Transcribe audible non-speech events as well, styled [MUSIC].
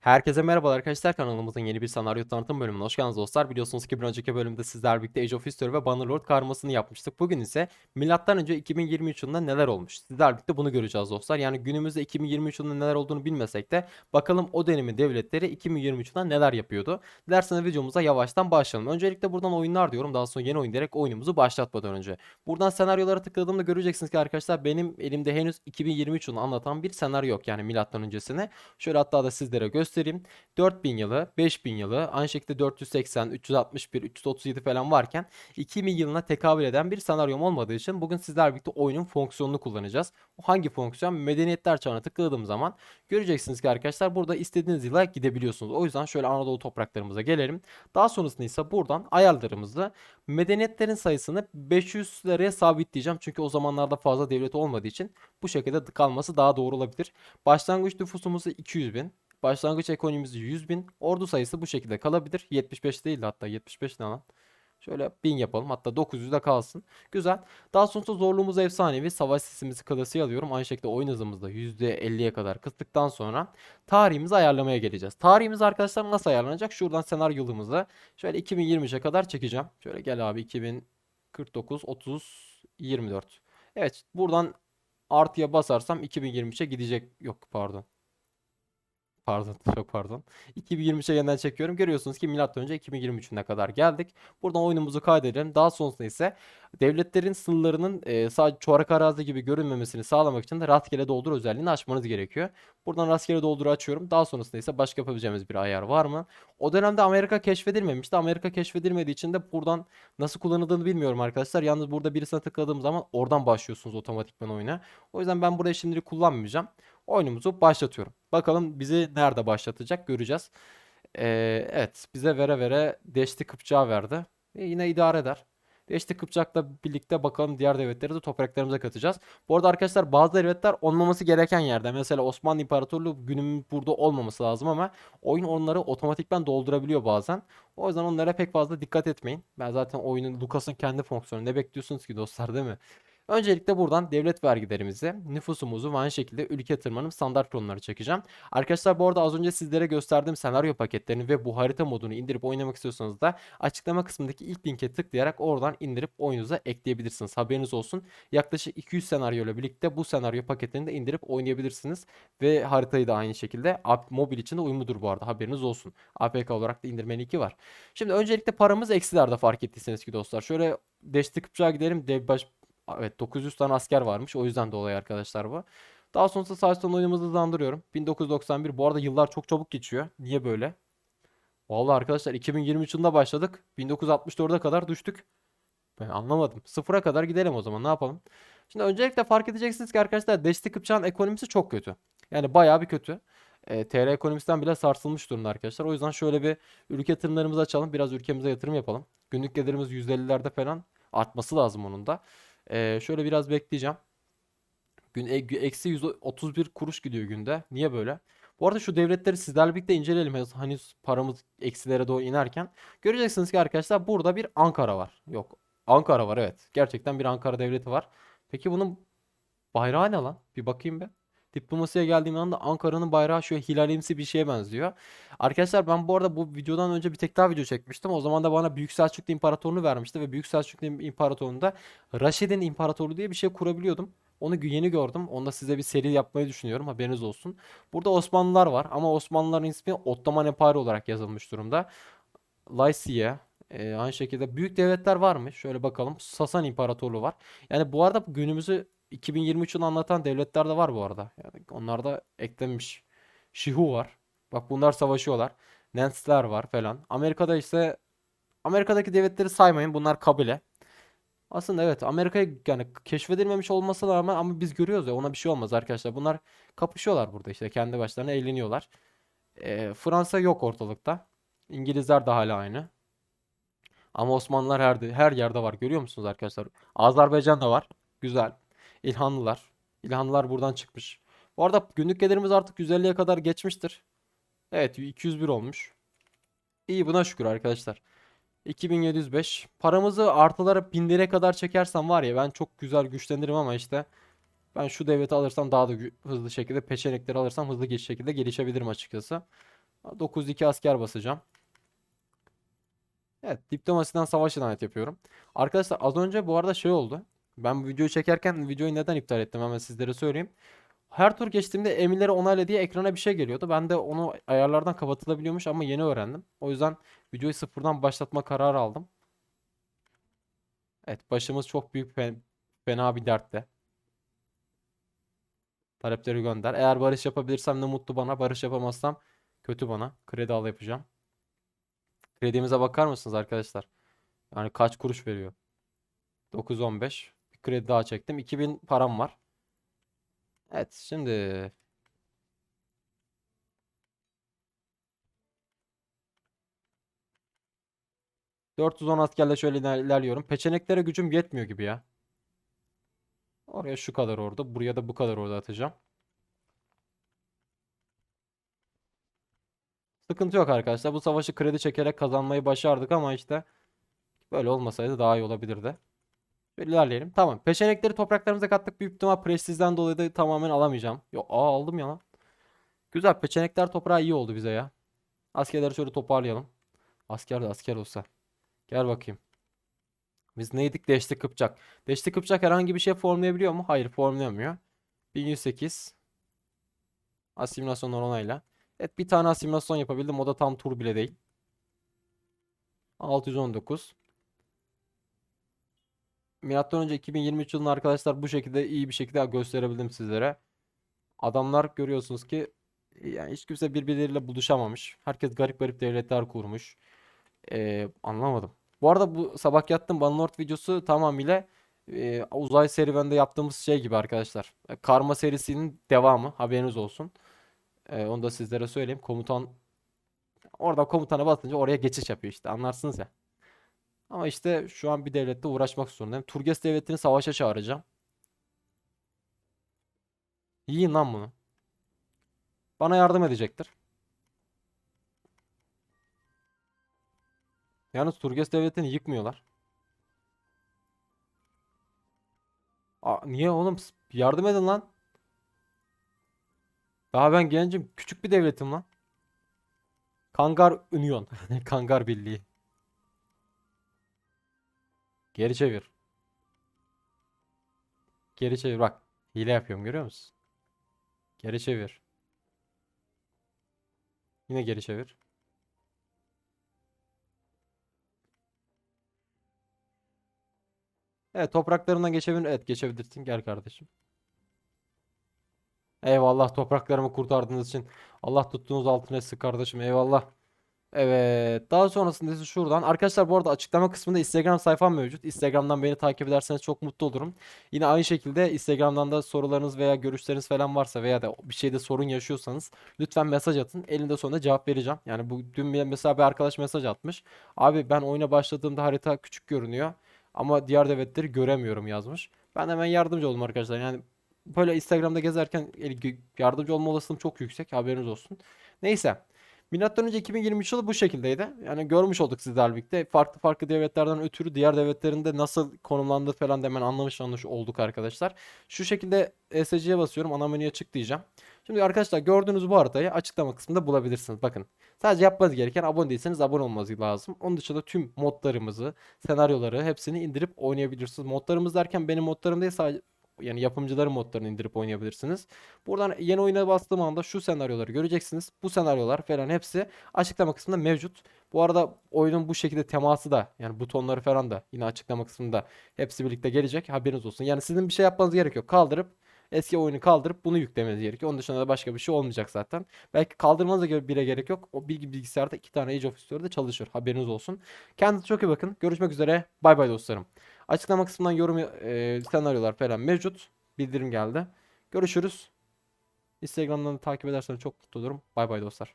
Herkese merhabalar arkadaşlar kanalımızın yeni bir senaryo tanıtım bölümüne hoş geldiniz dostlar. Biliyorsunuz ki bir önceki bölümde sizler birlikte Age of History ve Bannerlord karmasını yapmıştık. Bugün ise milattan önce 2023 yılında neler olmuş? Sizler birlikte bunu göreceğiz dostlar. Yani günümüzde 2023 yılında neler olduğunu bilmesek de bakalım o dönemin devletleri 2023 yılında neler yapıyordu? Dilerseniz videomuza yavaştan başlayalım. Öncelikle buradan oyunlar diyorum. Daha sonra yeni oyun diyerek oyunumuzu başlatmadan önce. Buradan senaryolara tıkladığımda göreceksiniz ki arkadaşlar benim elimde henüz 2023 yılını anlatan bir senaryo yok. Yani milattan öncesine. Şöyle hatta da sizlere göstereyim. 4000 yılı, 5000 yılı, aynı şekilde 480, 361, 337 falan varken 2000 yılına tekabül eden bir senaryom olmadığı için bugün sizler birlikte oyunun fonksiyonunu kullanacağız. O hangi fonksiyon? Medeniyetler çağına tıkladığım zaman göreceksiniz ki arkadaşlar burada istediğiniz yıla gidebiliyorsunuz. O yüzden şöyle Anadolu topraklarımıza gelelim. Daha sonrasında ise buradan ayarlarımızı medeniyetlerin sayısını 500'lere sabitleyeceğim. Çünkü o zamanlarda fazla devlet olmadığı için bu şekilde kalması daha doğru olabilir. Başlangıç nüfusumuzu 200 bin. Başlangıç ekonomimiz 100 bin. Ordu sayısı bu şekilde kalabilir. 75 değil de hatta 75 ne lan? Şöyle 1000 yapalım. Hatta 900 de kalsın. Güzel. Daha sonra zorluğumuz efsanevi. Savaş sesimizi klasiğe alıyorum. Aynı şekilde oyun hızımızı da %50'ye kadar kıstıktan sonra tarihimizi ayarlamaya geleceğiz. Tarihimiz arkadaşlar nasıl ayarlanacak? Şuradan senaryo yılımızı şöyle 2023'e kadar çekeceğim. Şöyle gel abi 2049, 30, 24. Evet buradan artıya basarsam 2023'e gidecek. Yok pardon. Pardon, [LAUGHS] çok pardon. 2023'e yeniden çekiyorum. Görüyorsunuz ki milattan önce 2023'üne kadar geldik. Buradan oyunumuzu kaydedelim. Daha sonrasında ise devletlerin sınırlarının e, sadece çorak arazi gibi görünmemesini sağlamak için de rastgele doldur özelliğini açmanız gerekiyor. Buradan rastgele doldur açıyorum. Daha sonrasında ise başka yapabileceğimiz bir ayar var mı? O dönemde Amerika keşfedilmemişti. Amerika keşfedilmediği için de buradan nasıl kullanıldığını bilmiyorum arkadaşlar. Yalnız burada birisine tıkladığım zaman oradan başlıyorsunuz otomatikman oyuna. O yüzden ben burayı şimdilik kullanmayacağım. Oyunumuzu başlatıyorum. Bakalım bizi nerede başlatacak göreceğiz. Ee, evet bize vere vere Deşti Kıpçak'ı verdi. E, yine idare eder. Deşti Kıpçak'la birlikte bakalım diğer devletleri de topraklarımıza katacağız. Bu arada arkadaşlar bazı devletler olmaması gereken yerde. Mesela Osmanlı İmparatorluğu günümüz burada olmaması lazım ama oyun onları otomatikman doldurabiliyor bazen. O yüzden onlara pek fazla dikkat etmeyin. Ben zaten oyunun Lucas'ın kendi fonksiyonu. Ne bekliyorsunuz ki dostlar değil mi? Öncelikle buradan devlet vergilerimizi, nüfusumuzu ve aynı şekilde ülke tırmanım standart konuları çekeceğim. Arkadaşlar bu arada az önce sizlere gösterdiğim senaryo paketlerini ve bu harita modunu indirip oynamak istiyorsanız da açıklama kısmındaki ilk linke tıklayarak oradan indirip oyununuza ekleyebilirsiniz. Haberiniz olsun. Yaklaşık 200 senaryo ile birlikte bu senaryo paketini de indirip oynayabilirsiniz. Ve haritayı da aynı şekilde mobil için de uyumludur bu arada haberiniz olsun. APK olarak da indirme linki var. Şimdi öncelikle paramız eksilerde fark ettiyseniz ki dostlar. Şöyle Deşti Kıpçak'a gidelim. Dev baş Evet 900 tane asker varmış. O yüzden dolayı arkadaşlar bu. Daha sonrasında Sarson oyunumuzu hızlandırıyorum. 1991. Bu arada yıllar çok çabuk geçiyor. Niye böyle? Vallahi arkadaşlar 2023 yılında başladık. 1964'e kadar düştük. Ben anlamadım. Sıfıra kadar gidelim o zaman. Ne yapalım? Şimdi öncelikle fark edeceksiniz ki arkadaşlar Deşti Kıpçak'ın ekonomisi çok kötü. Yani bayağı bir kötü. E, TR ekonomisinden bile sarsılmış durumda arkadaşlar. O yüzden şöyle bir ülke yatırımlarımızı açalım. Biraz ülkemize yatırım yapalım. Günlük gelirimiz %50'lerde falan artması lazım onun da. Ee, şöyle biraz bekleyeceğim. Gün e, eksi 131 kuruş gidiyor günde. Niye böyle? Bu arada şu devletleri sizlerle birlikte inceleyelim. Hani paramız eksilere doğru inerken. Göreceksiniz ki arkadaşlar burada bir Ankara var. Yok. Ankara var evet. Gerçekten bir Ankara devleti var. Peki bunun bayrağı ne lan? Bir bakayım be. Diplomasiye geldiğim anda Ankara'nın bayrağı şöyle hilalimsi bir şeye benziyor. Arkadaşlar ben bu arada bu videodan önce bir tek daha video çekmiştim. O zaman da bana Büyük Selçuklu İmparatorluğunu vermişti ve Büyük Selçuklu İmparatorluğu'nda Raşid'in İmparatorluğu diye bir şey kurabiliyordum. Onu yeni gördüm. Onda size bir seri yapmayı düşünüyorum. Haberiniz olsun. Burada Osmanlılar var ama Osmanlıların ismi Ottoman Empire olarak yazılmış durumda. Lycia, ee, aynı şekilde büyük devletler var mı? Şöyle bakalım. Sasan İmparatorluğu var. Yani bu arada günümüzü 2023 yılı anlatan devletler de var bu arada. Yani onlar da eklenmiş. Şihu var. Bak bunlar savaşıyorlar. Nensler var falan. Amerika'da ise Amerika'daki devletleri saymayın. Bunlar kabile. Aslında evet Amerika'ya yani keşfedilmemiş olması rağmen ama biz görüyoruz ya ona bir şey olmaz arkadaşlar. Bunlar kapışıyorlar burada işte kendi başlarına eğleniyorlar. Ee, Fransa yok ortalıkta. İngilizler de hala aynı. Ama Osmanlılar her, her yerde var. Görüyor musunuz arkadaşlar? Azerbaycan da var. Güzel. İlhanlılar. İlhanlılar buradan çıkmış. Bu arada günlük gelirimiz artık 150'ye kadar geçmiştir. Evet 201 olmuş. İyi buna şükür arkadaşlar. 2705. Paramızı artılara binlere kadar çekersem var ya ben çok güzel güçlenirim ama işte ben şu devleti alırsam daha da hızlı şekilde peçenekleri alırsam hızlı geç şekilde gelişebilirim açıkçası. 902 asker basacağım. Evet, diplomasiden savaş ilan yapıyorum. Arkadaşlar az önce bu arada şey oldu. Ben bu videoyu çekerken videoyu neden iptal ettim hemen sizlere söyleyeyim. Her tur geçtiğimde emirleri onayla diye ekrana bir şey geliyordu. Ben de onu ayarlardan kapatılabiliyormuş ama yeni öğrendim. O yüzden videoyu sıfırdan başlatma kararı aldım. Evet, başımız çok büyük fe- fena bir dertte. Talepleri gönder. Eğer barış yapabilirsem ne mutlu bana. Barış yapamazsam kötü bana. Kredi al yapacağım. Kredimize bakar mısınız arkadaşlar? Yani kaç kuruş veriyor? 9.15. Kredi daha çektim. 2000 param var. Evet şimdi ...410 askerle şöyle iler- ilerliyorum. Peçeneklere gücüm yetmiyor gibi ya. Oraya şu kadar orada. Buraya da bu kadar orada atacağım. Sıkıntı yok arkadaşlar. Bu savaşı kredi çekerek kazanmayı başardık ama işte... ...böyle olmasaydı daha iyi olabilirdi. İlerleyelim. Tamam. Peşenekleri topraklarımıza kattık. Büyük ihtimal prestijden dolayı da tamamen alamayacağım. Yo, aa aldım ya lan. Güzel. Peçenekler toprağı iyi oldu bize ya. Askerleri şöyle toparlayalım. Asker de asker olsa. Gel bakayım. Biz neydik? Deşti Kıpçak. Deşti Kıpçak herhangi bir şey formlayabiliyor mu? Hayır formlayamıyor. 1108. Asimilasyon onayla. Evet bir tane asimilasyon yapabildim. O da tam tur bile değil. 619. Milattan önce 2023 yılını arkadaşlar bu şekilde iyi bir şekilde gösterebildim sizlere. Adamlar görüyorsunuz ki yani hiç kimse birbirleriyle buluşamamış. Herkes garip garip devletler kurmuş. Ee, anlamadım. Bu arada bu sabah yattım Banlord videosu tamamıyla e, uzay serüvende yaptığımız şey gibi arkadaşlar. E, Karma serisinin devamı haberiniz olsun. E, onu da sizlere söyleyeyim. Komutan orada komutana basınca oraya geçiş yapıyor işte anlarsınız ya. Ama işte şu an bir devlette uğraşmak zorundayım. Turges devletini savaşa çağıracağım. Yiyin lan bunu. Bana yardım edecektir. Yalnız Turges devletini yıkmıyorlar. Aa, niye oğlum? Yardım edin lan. Daha ben gencim. Küçük bir devletim lan. Kangar Union. [LAUGHS] Kangar Birliği. Geri çevir. Geri çevir bak. Hile yapıyorum görüyor musun? Geri çevir. Yine geri çevir. Evet topraklarından geçebilir. Evet geçebilirsin. Gel kardeşim. Eyvallah topraklarımı kurtardığınız için. Allah tuttuğunuz altın etsin kardeşim. Eyvallah. Evet. Daha sonrasında ise şuradan. Arkadaşlar bu arada açıklama kısmında Instagram sayfam mevcut. Instagram'dan beni takip ederseniz çok mutlu olurum. Yine aynı şekilde Instagram'dan da sorularınız veya görüşleriniz falan varsa veya da bir şeyde sorun yaşıyorsanız lütfen mesaj atın. Elinde sonunda cevap vereceğim. Yani bu dün mesela bir arkadaş mesaj atmış. Abi ben oyuna başladığımda harita küçük görünüyor ama diğer devletleri göremiyorum yazmış. Ben hemen yardımcı oldum arkadaşlar. Yani böyle Instagram'da gezerken yardımcı olma olasılığım çok yüksek. Haberiniz olsun. Neyse. Milattan önce 2023 yılı bu şekildeydi. Yani görmüş olduk sizlerle birlikte. Farklı farklı devletlerden ötürü diğer devletlerin de nasıl konumlandığı falan da hemen anlamış anlamış olduk arkadaşlar. Şu şekilde ESC'ye basıyorum. Ana menüye çık diyeceğim. Şimdi arkadaşlar gördüğünüz bu haritayı açıklama kısmında bulabilirsiniz. Bakın. Sadece yapmanız gereken abone değilseniz abone olmanız lazım. Onun dışında tüm modlarımızı, senaryoları hepsini indirip oynayabilirsiniz. Modlarımız derken benim modlarım değil sadece yani yapımcıların modlarını indirip oynayabilirsiniz. Buradan yeni oyuna bastığım anda şu senaryoları göreceksiniz. Bu senaryolar falan hepsi açıklama kısmında mevcut. Bu arada oyunun bu şekilde teması da yani butonları falan da yine açıklama kısmında hepsi birlikte gelecek. Haberiniz olsun. Yani sizin bir şey yapmanız gerek yok. Kaldırıp eski oyunu kaldırıp bunu yüklemeniz gerekiyor. Onun dışında da başka bir şey olmayacak zaten. Belki kaldırmanıza bile gerek yok. O bilgi bilgisayarda iki tane Age of History'de çalışır. Haberiniz olsun. Kendinize çok iyi bakın. Görüşmek üzere. Bay bay dostlarım. Açıklama kısmından yorum e, senaryolar falan mevcut. Bildirim geldi. Görüşürüz. Instagram'dan da takip ederseniz çok mutlu olurum. Bay bay dostlar.